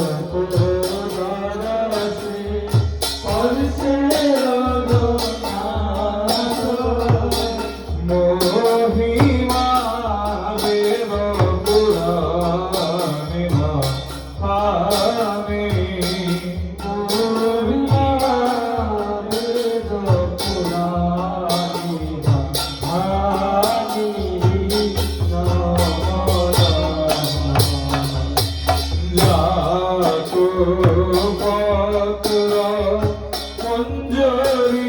Santo. கொஞ்சரி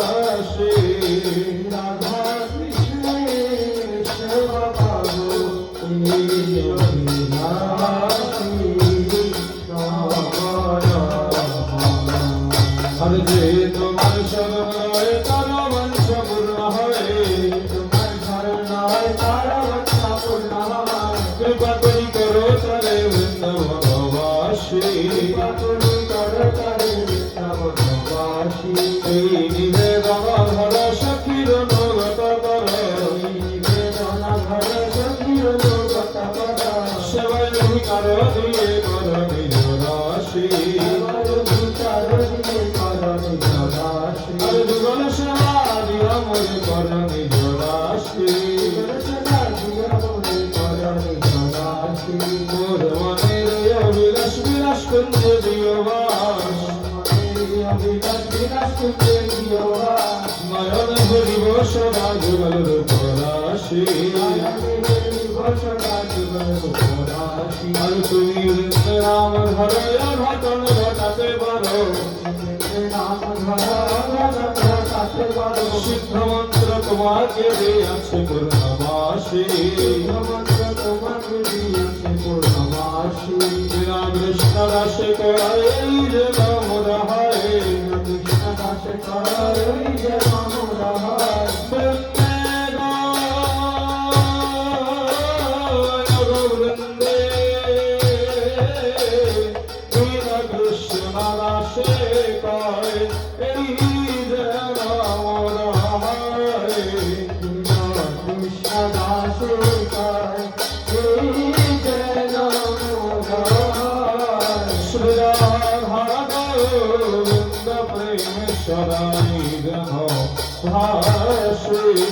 I see. ঘোষণা জীবন পরাশী ঘোষণা জীবন তোমাকে দিয়েছে পূর্ণবাসী তোমাকে তোমাকে দিয়েছে পূর্ণবাসী বিনা কৃষ্ণ রাশে করে যে নাম রহায় কৃষ্ণ রাশে করে যে নাম রহায়